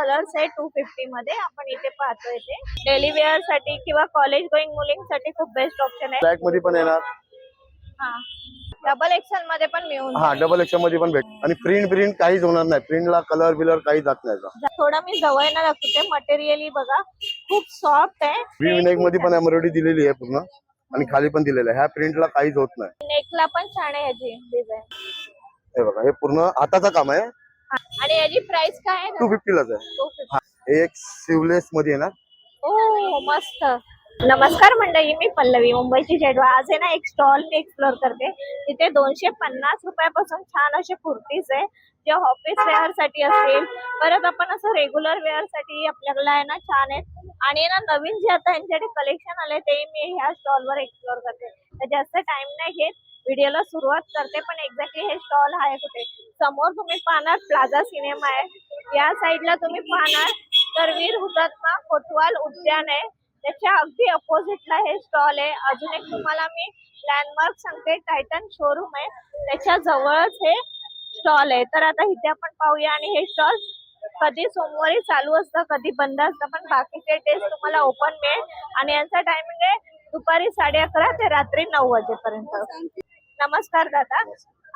Colours आहे to fifty मध्ये. आपण इथे पाहतोय ते. डेली वेअरसाठी किंवा कॉलेज गोईंग मुलींसाठी खूप बेस्ट ऑप्शन आहे. ब्लॅकमध्ये पण येणार. हा. डबल एक्सेल मध्ये पण मिळून हा डबल एक्समध्ये पण भेट आणि प्रिंट प्रिंट काहीच होणार नाही. प्रिंटला कलर बिलर काही जात नाही थोडं मी जवळनं दाखवते मटेरियली बघा खूप सॉफ्ट आहे. विनायकमध्ये पण एम्ब्रॉयडरी दिलेली आहे पूर्ण. आणि खाली पण दिलेलं आहे. ह्या प्रिंटला काहीच होत नाही. नेकला पण छान आहे याची डिझाईन हे बघा हे पूर्ण हाताचं काम आहे. आणि याची प्राइस काय आहे टू फिफ्टीलाच आहे. 250. हा, हे एक सिवलेस मध्ये येणार. ओ मस्त. नमस्कार मंडळी मी पल्लवी मुंबईची जेडवा आज आहे ना एक स्टॉल मी एक्सप्लोर करते. तिथे दोनशे पन्नास रुपयापासून छान असे कुर्तीज आहे. जे ऑफिस वेअरसाठी असतील. परत आपण असं रेग्युलर वेअरसाठी आपल्याला आहे ना छान आहे. आणि ना नवीन जे आता यांच्याकडे कलेक्शन आले ते मी ह्या स्टॉल वर एक्सप्लोर करते. जास्त टाइम नाही घेत. व्हिडिओला सुरुवात करते पण एक्झॅक्टली हे स्टॉल आहे कुठे? समोर तुम्ही पाहणार प्लाझा सिनेमा आहे. या साईडला तुम्ही पाहणार तर वीर हुतात्मा कोतवाल उद्यान आहे. त्याच्या अगदी अपोजिटला हे स्टॉल आहे. अजून एक तुम्हाला मी लँडमार्क सांगते टायटन शोरूम आहे. त्याच्या जवळच हे स्टॉल आहे. तर आता इथे आपण पाहूया आणि हे स्टॉल कधी सोमवारी चालू असतं कधी बंद असतं पण बाकीचे डेज तुम्हाला ओपन मिळेल. आणि यांचा टायमिंग आहे दुपारी साडे अकरा ते रात्री नऊ वाजेपर्यंत. नमस्कार दादा.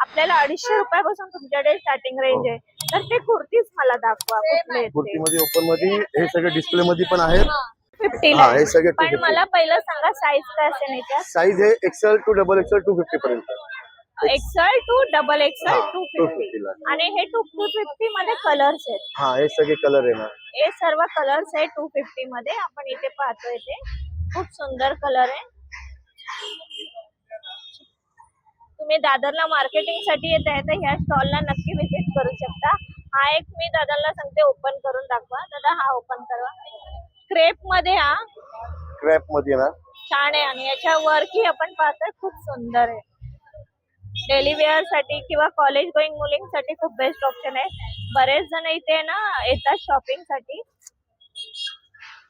आपल्याला अडीचशे रुपयापासून तुमच्याकडे स्टार्टिंग रेंज आहे. तर ते कुर्तीच मला दाखवा कुठले कुर्ती मध्ये ओपनमध्ये हे सगळे डिस्प्ले मध्ये पण आहेत. फिफ्टी हा हे सगळे टू पण मला पहिलं सांगा साईज काय असेल याच्यात? साईज आहे XL to double XL two fifty पर्यंत. एक्सेल टू डबल एक्सेल हा, टू 250 फिफ्टी. आणि हे टू टू फिफ्टी मध्ये कलर्स आहेत. हा हे सगळे कलर येणार. हे सर्व कलर्स आहे टू फिफ्टी मध्ये. आपण इथे पाहतोय ते. खूप सुंदर कलर आहे. तुम्ही दादरला मार्केटिंगसाठी येत आहे तर ह्या स्टॉलला नक्की विजिट करू शकता. हा एक मी दादाला सांगते ओपन करून दाखवा. दादा हा ओपन करा. क्रेपमध्ये हा. क्रॅपमध्ये येणार छान आहे. आणि याच्या वर्कही आपण पाहतोय खूप सुंदर आहे. डेली वेअरसाठी किंवा कॉलेज गोईंग मुलींसाठी खूप बेस्ट ऑप्शन आहे. बरेच जण इथे ना येतात शॉपिंगसाठी.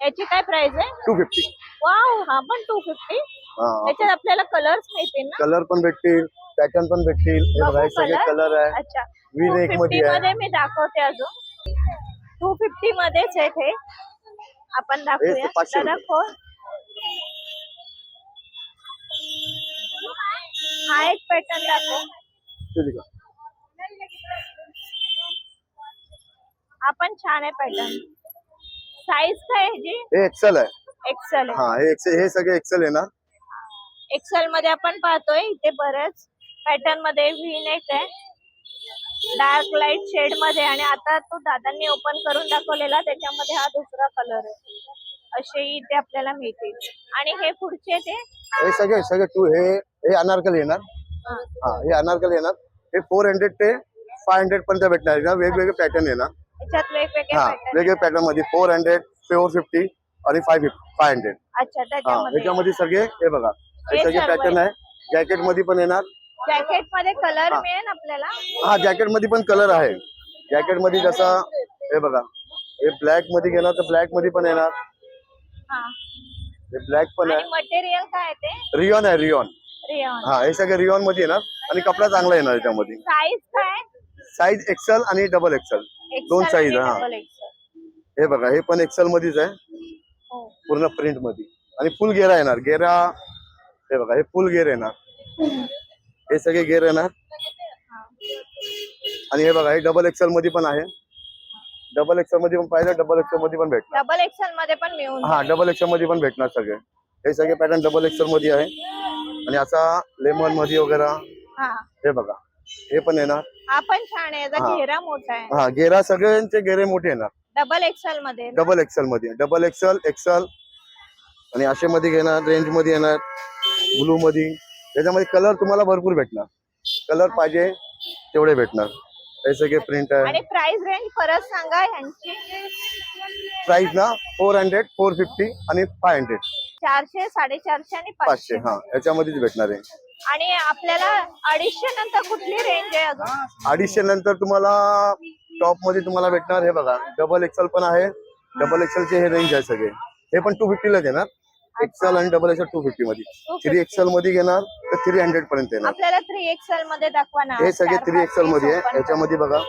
याची काय प्राइस आहे? टू फिफ्टी वाव हा पण टू फिफ्टी याच्यात आपल्याला कलर्स मिळतील ना? कलर पण भेटतील. पॅटर्न पण भेटतील. हे बघा हे सगळे? कलर आहे. अच्छा. फिफ्टी मध्ये आहे. मध्ये मी दाखवते अजून. टू फिफ्टी मध्येच आहेत हे. आपण दाखवूया. पाचशे दादा रुपये. खोल. हा एक पॅटर्न दाखव. ते बघा. हा पण छान आहे पॅटर्न साईज काय आहे जी? हे एक्सेल आहे. एक्सेल हा हे एक्सेल हे सगळे एक्सेल येणार एक्सेल मध्ये आपण पाहतोय. इथे बरेच पॅटर्नमध्ये व्ही नेक आहे. डार्क लाइट शेडमध्ये आणि आता तो दादांनी ओपन करून दाखवलेला त्याच्यामध्ये हा दुसरा कलर आहे. असे इथे आपल्याला मिळतील आणि हे पुढचे ते हे सगळे सगळे टू हे हे अनारकली येणार. हा. हा अनारकली येणार. हे फोर हंड्रेड ते फाय हंड्रेड पर्यंत भेटणार. ना वेगवेगळे पॅटर्न येणार. याच्यात वेगवेगळे हा पॅटर्न वेगवेगळे पॅटर्नमध्ये फोर हंड्रेड फोर फिफ्टी आणि फाय फिफ्टी फाय हंड्रेड अच्छा त्याच्यामध्ये. याच्यामध्ये सगळे हे बघा. हे सगळे पॅटर्न आहे. जॅकेटमध्ये पण येणार. जॅकेटमध्ये कलर हा. मिळेल आपल्याला? हा जॅकेटमध्ये पण कलर आहे. जॅकेटमध्ये जसा हे बघा. हे ब्लॅकमध्ये घेणार तर ब्लॅकमध्ये पण येणार. हा. ब्लॅक पण आहे. मटेरियल काय आहे ते? रिओन आहे रिओन रियॉन हा हे सगळे रिओनमध्ये येणार. आणि कपडा चांगला येणार याच्यामध्ये. साईज काय? साईज एक्सेल आणि डबल एक्सेल दोन आणि हा. हे बघा हे पण एक्सेल मध्येच आहे. हो. पूर्ण प्रिंटमध्ये आणि फुल गेरा येणार. गेरा हे बघा हे फुल गेर येणार. हे सगळे गेर येणार आणि हे बघा हे डबल एक्सेल मध्ये पण आहे. डबल एक्सेल मध्ये पण पाहिजे डबल एक्सेल मध्ये पण भेटणार. डबल एक्सेल मध्ये पण मिळून हा डबल एक्सेल मध्ये पण भेटणार सगळे. हे सगळे पॅटर्न डबल एक्सेल मध्ये आहे. आणि असा लेमनमध्ये वगैरे हा. बघा. हे पण येणार. हा पण छान आहे. याचा हा. घेरा मोठा आहे. हा गेरा सगळ्यांचे गेरे मोठे येणार. डबल एक्सेल मध्ये डबल एक्सेल मध्ये. डबल एक्सेल एक्सेल आणि असे मध्ये घेणार रेंजमध्ये येणार. ब्लू मध्ये. त्याच्यामध्ये कलर तुम्हाला भरपूर भेटणार. कलर पाहिजे तेवढे भेटणार. हे सगळे प्रिंट आहे. आणि प्राइस रेंज परत सांगा ह्यांची प्राइस ना फोर हंड्रेड फोर फिफ्टी आणि फाय हंड्रेड चारशे साडेचारशे आणि पाचशे. पाचशे हा. याच्यामध्येच भेटणार आहे. आणि आपल्याला अडीचशे नंतर कुठली रेंज आहे अजून? अडीचशे नंतर तुम्हाला टॉपमध्ये तुम्हाला भेटणार हे बघा. डबल एक्सेल पण आहे. डबल एक्सेल चे हे रेंज आहे सगळे. हे पण टू फिफ्टीला देणार एक्सेल आणि डबल एक्सेल टू फिफ्टी मध्ये. थ्री एक्सेल मध्ये घेणार तर थ्री हंड्रेड पर्यंत येणार. आपल्याला थ्री एक्सेल मध्ये दाखवा ना हे सगळे थ्री एक्सेल मध्ये आहे. याच्यामध्ये बघा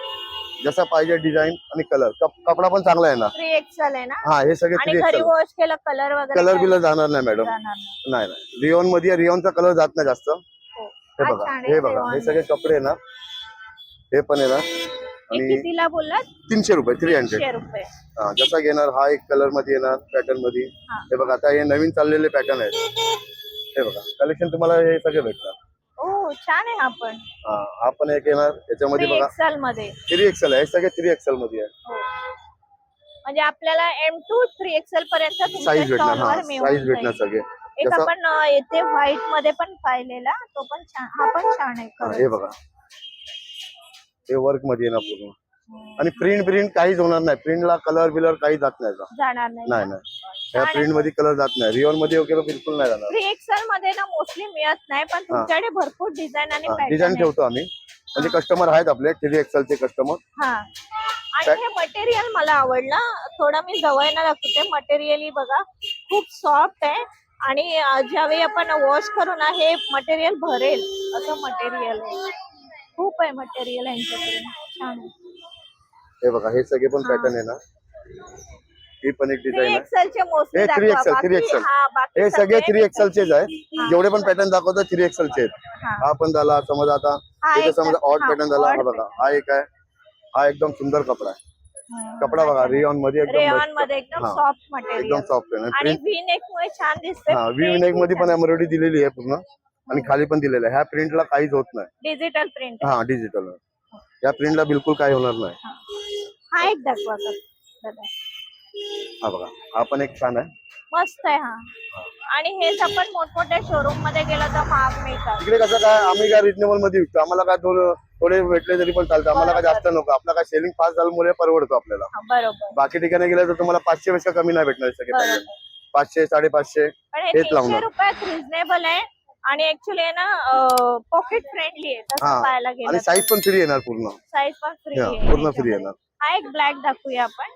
जसा पाहिजे डिझाईन आणि कलर कपडा पण चांगला आहे ना? थ्री एक्सेल आहे ना? हा हे सगळे थ्री घरी एक्सेल वॉश केलं कलर वगैरे कलर बिलर जाणार नाही मॅडम नाही. नाही रिओनमध्ये रिओनचा कलर जात नाही जास्त. हो. हे बघा हे बघा हे सगळे कपडे आहे ना? हे पण आहे ना? हे आणि कितीला बोललात? तीनशे रुपये थ्री हंड्रेड रुपये. हा जसा घेणार हा एक कलरमध्ये येणार पॅटर्नमध्ये. हा. हे बघा आता हे नवीन चाललेले पॅटर्न आहेत. हे बघा कलेक्शन तुम्हाला हे सगळे भेटणार. ओ छान आहे हा पण. हा हा पण एक येणार. याच्यामध्ये बघा. एक्सेल मध्ये. थ्री एक्सेल आहे हे सगळे थ्री एक्सेल मध्ये आहे. हो. म्हणजे आपल्याला एम टू थ्री एक्सेल पर्यंत तुमच्या साईज भेटणार हा मिळून साईज भेटणार. सगळे. एक जसं- आपण अं, येथे व्हाईटमध्ये पण पाहिलेला तो पण छान हा पण छान आहे हा. हे बघा. हे वर्कमध्ये येणार पूर्ण. आणि प्रिंट प्रिंट काहीच होणार नाही. प्रिंटला कलर बिलर काही जात नाही याचा. जाणार नाही. नाही प्रिंटमध्ये कलर जात नाही. रिओनमध्ये वगैरे बिलकुल नाही जाणार. थ्री एक्सेल मध्ये ना मोस्टली मिळत नाही पण तुमच्याकडे भरपूर डिझाईन आणि डिझाईन पॅटर्न ठेवतो आम्ही. म्हणजे कस्टमर आहेत आपले थ्री एक्सेलचे कस्टमर हा. आणि हे मटेरियल मला आवडलं. थोडं मी जवळनं दाखवते. मटेरियल बघा खूप सॉफ्ट आहे. आणि अं, ज्यावेळी आपण वॉश करू ना हे मटेरियल भरेल. असं मटेरियल आहे. खूप आहे मटेरियल यांच्याकडे छान हे बघा हे सगळे पण पॅटर्न आहे ना? ही पण एक थ्री डिझाईन आहे एक्सेलचे मोस्टली हे 3XL, 3XL. हे सगळे थ्री एक्सेलचेच आहे जेवढे पण पॅटर्न दाखवतो थ्री एक्सेलचे आहेत हा. हा पण झाला समज आता हा त्याच्या समज ऑड हा, पॅटर्न झाला odd हा बघा हा एक आहे. हा एकदम सुंदर कपडा आहे. कपडा बघा रिओनमध्ये एकदम रेऑन मस्त. मध्ये एकदम हा. सॉफ्ट एकदम मटेरियल सॉफ्ट आहे आणि प्रिंट व्ही नेक मुळे छान दिसते हा नेकमध्ये पण एम्ब्रॉयडरी दिलेली आहे पूर्ण. आणि खाली पण दिलेलं आहे. ह्या प्रिंटला काहीच होत नाही. डिजिटल प्रिंट हा डिजिटल या प्रिंटला बिलकुल काही होणार नाही. हा. एक दाखवा. दादा. हा बघा. हा पण एक छान आहे. मस्त आहे हा. आणि हेच आपण मोठमोठ्या शोरूममध्ये गेलो तर महाग मिळतात. तिकडे कसं काय आम्ही काय रिजनेबलमध्ये विकतो. आम्हाला काय थोडं थोडे भेटले तरी पण चालतं. आम्हाला काय जास्त नको. आपला काय सेलिंग फास्ट झाल्यामुळे परवडतो आपल्याला. हा, बरोबर. बाकी ठिकाणी गेलं तर तुम्हाला पाचशे पेक्षा कमी नाही भेटणार सगळे बरोबर. पाचशे साडेपाचशे पण हे हेच तीनशे लावणार. रुपयात रिझनेबल आहे. आणि ऍक्च्युली ना पॉकेट फ्रेंडली आहे तसं पाहायला आणि गेलं साईज पण फ्री येणार पूर्ण. साईज पण फ्री हा, आहे पूर्ण फ्री. येणार. हा एक ब्लॅक दाखवूया आपण.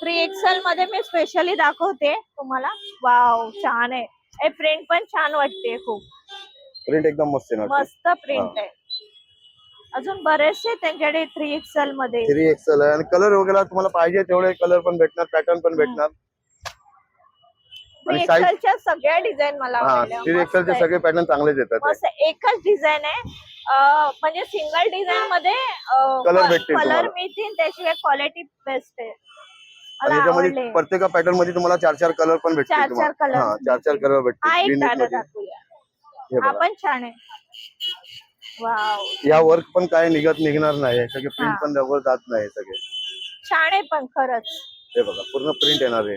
थ्री एक्सेल मध्ये मी स्पेशली दाखवते तुम्हाला. वाव छान आहे. हे प्रिंट पण छान वाटते खूप. प्रिंट एकदम मस्त येणार मस्त प्रिंट आहे. अजून बरेचसे त्यांच्याकडे थ्री एक्सेल मध्ये. थ्री एक्सेल आहे. आणि कलर वगैरे तुम्हाला पाहिजे तेवढे कलर पण भेटणार पॅटर्न पण भेटणार. आणि size- एक्सेलच्या सगळ्या डिझाईन मला हा आवडल्या. थ्री मस्त एक्सेलचे आहे. सगळे पॅटर्न चांगलेच येतात. मस्त एकच डिझाईन आहे. अं, म्हणजे सिंगल डिझाईन मध्ये Color भेटतील कलर तुम्हाला. मिळतील त्याशिवाय क्वालिटी बेस्ट आहे. आणि मला याच्यामध्ये आवडले. प्रत्येक पॅटर्नमध्ये तुम्हाला चार चार कलर पण भेटतील चार- तुम्हाला. चार colour हा चार चार कलर हा भेटतील एक V-neck दादा मध्ये. दाखवूया. हे हा बघा पण छान आहे. वाव. या वर्क पण काय निघत निघणार नाही. सगळे प्रिंट हा. पण जवळ जात नाही सगळे. छान आहे पण खरंच. हे बघा पूर्ण प्रिंट येणार आहे.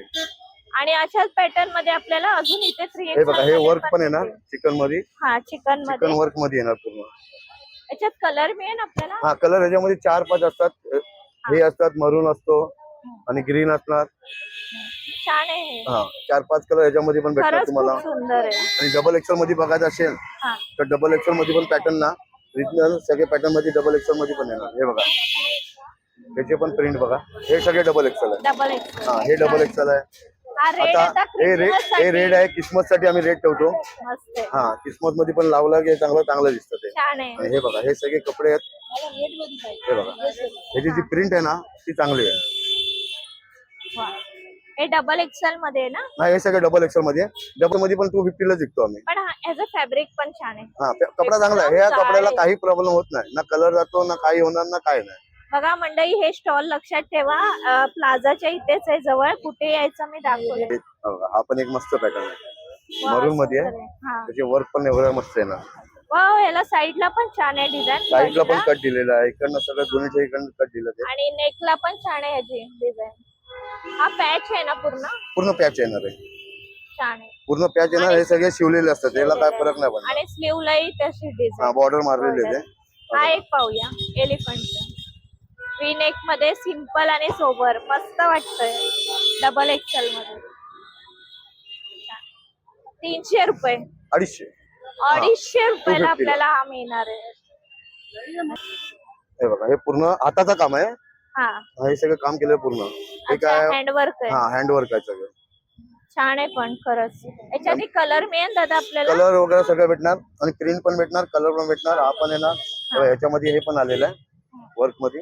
आणि अशाच पॅटर्नमध्ये आपल्याला अजून इथे थ्री हे बघा हे वर्क पण येणार चिकनमध्ये हा चिकनमध्ये चिकन वर्कमध्ये येणार पूर्ण. याच्यात कलर मिळेल आपल्याला? हा कलर ह्याच्यामध्ये चार पाच असतात. हे. असतात मरून असतो आणि ग्रीन असणार. छान आहे हे. चार पाच कलर ह्याच्यामध्ये पण भेटणार खरंच तुम्हाला. खूप सुंदर आहे. आणि डबल एक्सेल मध्ये बघायचं असेल हा. तर डबल एक्सेल मध्ये पण पॅटर्न ना. रिजनल सगळे पॅटर्नमध्ये डबल एक्सेल मध्ये पण येणार. हे बघा. त्याचे पण प्रिंट बघा. हे सगळे डबल एक्सेल आहे. डबल हा हे डबल एक्सेल आहे. आता हे रेड हे रेड आहे किस्मत साठी आम्ही रेड ठेवतो. हा किस्मत मध्ये पण लावलं की चांगलं चांगलं दिसतं ते. आणि हे बघा हे सगळे कपडे आहेत. हे बघा. ह्याची जी प्रिंट आहे ना ती चांगली आहे. हे. डबल एक्सेल मध्ये ना? हा हे सगळे डबल एक्सेल मध्ये. डबलमध्ये पण टू फिफ्टीलाच विकतो आम्ही. पण ह्याचं फॅब्रिक पण छान आहे. हा कपडा चांगला आहे. ह्या कपड्याला काही प्रॉब्लेम होत नाही. ना कलर जातो ना काही होणार ना काय नाही. बघा मंडळी हे स्टॉल लक्षात ठेवा. अं, प्लाझाच्या इथेच आहे जवळ. कुठे यायचं मी दाखवले हे पण एक मस्त पॅटर्न आहे. मरून मध्ये आहे. हा. त्याचे वर्क पण एवढं मस्त आहे ना. वाव याला साईडला पण छान आहे साईडला पण डिझाईन कट दिलेलं आहे. इकडनं सगळं दोन्हीच्या इकडनं कट दिलं ते आणि नेकला पण छान आहे ह्याची डिझाईन हा पॅच आहे ना पूर्ण? पूर्ण पॅच येणार आहे. छान आहे. पूर्ण पॅच येणार हे सगळे शिवलेले असतात. याला काय फरक नाही पडणार. आणि स्लीवलाही तशी हा डिझाईन बॉर्डर मारलेले आहे. ते हा एक पाहूया. एलिफंट वी नेकमध्ये सिंपल आणि सोबर मस्त वाटतंय. डबल एक्सेल मध्ये. तीनशे रुपये. अडीचशे. अडीचशे रुपयाला 250 आपल्याला हा मिळणार आहे. हे बघा हे पूर्ण हाताचं काम आहे. हा. हा, हे सगळं काम केलं पूर्ण. हे काय हँडवर्क आहे. हा हँडवर्क आहे सगळं. छान आहे पण खरंच. याच्यात कलर मिळेल दादा आपल्याला? कलर वगैरे सगळं भेटणार आणि प्रिंट पण भेटणार कलर पण भेटणार. हा पण येणार बघा, ह्याच्यामध्ये हे पण आलेलं आहे वर्कमध्ये.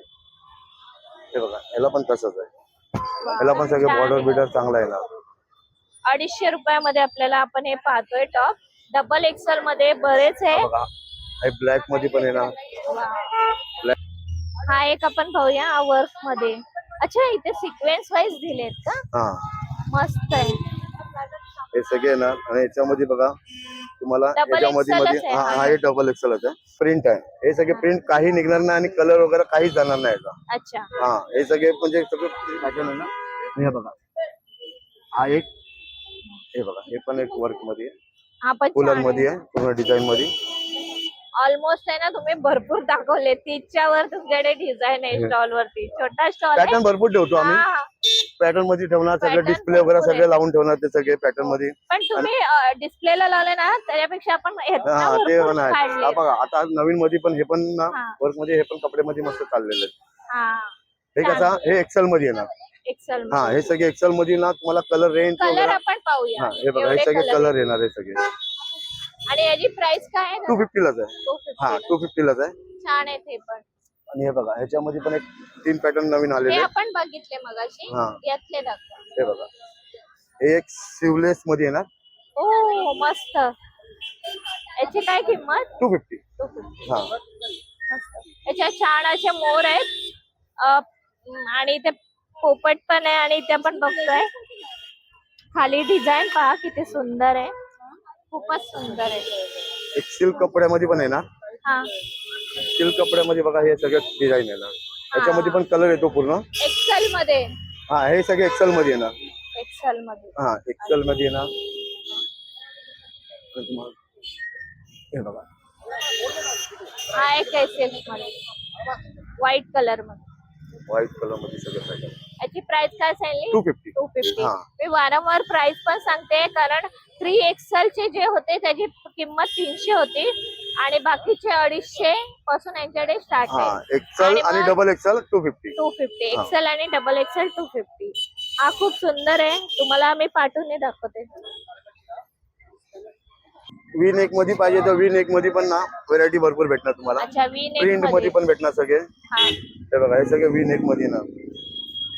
हे बघा याला पण तसंच आहे. याला पण सगळे बॉर्डर आहे. बिर्डर चांगला येणार अडीचशे रुपयामध्ये आपल्याला आपण हे पाहतोय टॉप डबल एक्सेल मध्ये बरेच आहे बघा हे ब्लॅकमध्ये पण येणार. ब्लॅक हा एक आपण पाहूया वर्कमध्ये. अच्छा इथे सिक्वेन्स वाईज दिलेत का? हा. मस्त आहे. हे सगळे येणार आणि याच्यामध्ये बघा तुम्हाला याच्यामध्ये मध्ये हा हा. हा डबल एक्सेलच आहे. प्रिंट आहे. हे सगळे प्रिंट काही निघणार नाही आणि कलर वगैरे काहीच जाणार नाही याचा. हा हे सगळे म्हणजे सगळं आहे ना. हे बघा. हा एक हे बघा हे पण एक वर्कमध्ये आहे. हा पण फुलां मध्ये आहे. पूर्ण डिझाईन मध्ये. ऑलमोस्ट आहे ना तुम्ही भरपूर दाखवले. तीसच्या वर तुमच्याकडे डिझाईन आहे स्टॉल वरती. छोटा स्टॉल पॅटर्न भरपूर ठेवतो आम्ही. हा. पॅटर्नमध्ये ठेवणार सगळे Pattern डिस्प्ले वगैरे भरपूर सगळे लावून ठेवणार ते सगळे पॅटर्नमध्ये. पण तुम्ही डिस्प्लेला लावले ना त्याच्यापेक्षा आपण ह्यातनं हा ते भरपूर पण आहे. काढले. हा बघा आता नवीन मध्ये पण हे पण ना हा. वर्कमध्ये हे पण कपडे मध्ये मस्त चाललेले आहेत हा. हे कसं हे एक्सेल मध्ये येणार. एक्सेल हा हे सगळे एक्सेल मध्ये ना तुम्हाला कलर रेंज कलर वगैरे आपण पाहूया. हा हे बघा हे एवढे सगळे. कलर येणार हे सगळे. आणि याची प्राइस काय आहे टू फिफ्टीलाच आहे. टू हा फिफ्टी टू फिफ्टीलाच आहे. छान आहे ते पण. आणि हे बघा ह्याच्यामध्ये पण एक तीन पॅटर्न नवीन हे आहेत. आपण बघितले मगाशी. हा. यातले दाखवा. हे बघा. हे एक सिवलेस मध्ये येणार. ओ मस्त. याची काय किंमत? टू फिफ्टी टू फिफ्टी हा. मस्त. याच्यात छान असे मोर आहेत. अ, आणि ते पोपट पण आहे आणि इथे पण बघतोय. खाली डिझाईन पहा किती सुंदर आहे. खूपच सुंदर आहे. एक सिल्क कपड्यामध्ये पण येणार हा. सिल्क कपड्यामध्ये बघा हे सगळे डिझाईन येणार त्याच्यामध्ये पण कलर येतो पूर्ण? एक्सेल मध्ये. हा हे सगळे एक्सेल मध्ये येणार एक्सेल मध्ये. हा एक्सेल मध्ये आणि तुम्हाला- हे बघा. हा एक आहे मध्ये. व्हाईट कलरमध्ये. व्हाईट कलरमध्ये सगळं. याची प्राइस काय सांगली टू फिफ्टी टू फिफ्टी हा. मी वारंवार प्राइस पण सांगते कारण थ्री एक्सेल चे जे होते त्याची किंमत तीनशे होती आणि बाकीचे अडीचशे पासून यांच्याकडे स्टार्ट हा आहे. एक्सेल आणि आणि मग- double XL two fifty two fifty हा. एक्सेल आणि डबल एक्सेल टू फिफ्टी हा खूप सुंदर आहे. तुम्हाला आम्ही पाठवून दाखवते. वी नेकमध्ये पाहिजे तर वी नेकमध्ये पण ना व्हरायटी भरपूर भेटणार तुम्हाला. अच्छा वी नेक प्रिंटमध्ये पण भेटणार सगळे. हा. हे बघा हे सगळे वी नेकमध्ये येणार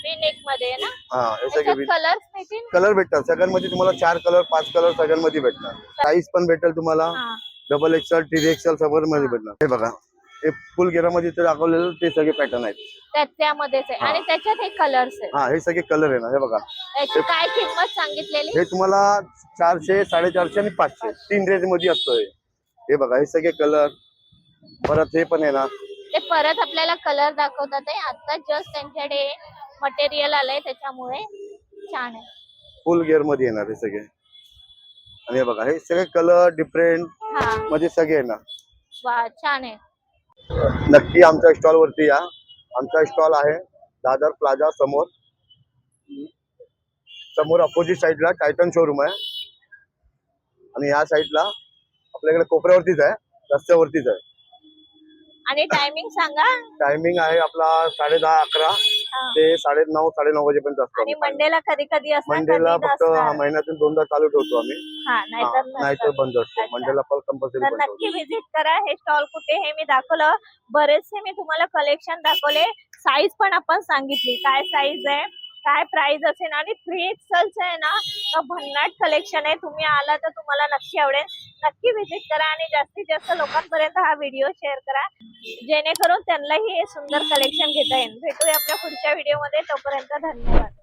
वी नेकमध्ये आहे ना? हा सगळे त्याच्यात वी कलर्स मिळतील कलर भेटतात. सगळ्यांमध्ये तुम्हाला चार कलर पाच कलर सगळ्यांमध्ये भेटणार. साईज पण भेटेल तुम्हाला. हा. डबल एक्सेल टी एक्सेल सगळं मध्ये भेटणार. हे बघा. हे फुल घेरामध्ये ते दाखवलेलं ते सगळे पॅटर्न आहेत. त्यात त्यामध्येच आहे. आणि त्याच्यात हे कलर्स आहे हा हे सगळे कलर आहे ना. हे बघा. याची काय किंमत सांगितलेली? हे तुम्हाला चारशे साडेचारशे आणि पाचशे. तीन रेंजमध्ये असतो हे हे बघा हे सगळे कलर परत हे पण आहे ना. ते परत आपल्याला कलर दाखवतात आहे. आता जस्ट त्यांच्याकडे मटेरियल आलंय त्याच्यामुळे छान आहे. फुल गिअरमध्ये येणार हे सगळे. आणि हे बघा हे सगळे कलर डिफरंट हा. मध्ये सगळे येणार. वा छान आहे. नक्की आमच्या स्टॉल वरती या. आमचा स्टॉल आहे दादर प्लाझा समोर. समोर अपोजिट साईडला टायटन शोरूम आहे. आणि या साईडला आपल्याकडे कोपऱ्यावरतीच आहे रस्त्यावरतीच आहे. आणि टायमिंग सांगा. टायमिंग आहे आपला साडे दहा अकरा. ते साडे नऊ साडे नऊ वाजेपर्यंत आणि असतो मंडेला कधी कधी असणार मंडेला कधी फक्त. हा महिन्यातून दोनदा चालू ठेवतो आम्ही. हा हा, नाहीतर. बंद असतो. अच्छा. मंडेला पण कंपल्सरी तर बंद असतो. नक्की व्हिजिट करा. हे स्टॉल कुठे हे मी दाखवलं. बरेचसे मी तुम्हाला कलेक्शन दाखवले. साईज पण आपण सांगितली. काय साईज आहे? काय प्राइस असेल आणि थ्री एक्सलचं आहे ना तर भन्नाट कलेक्शन आहे. तुम्ही आला तर तुम्हाला नक्की आवडेल. नक्की व्हिजिट करा आणि जास्तीत जास्त लोकांपर्यंत हा व्हिडिओ शेअर करा. जेणेकरून त्यांनाही हे सुंदर कलेक्शन घेता येईल. भेटूया आपल्या पुढच्या व्हिडिओमध्ये तोपर्यंत धन्यवाद.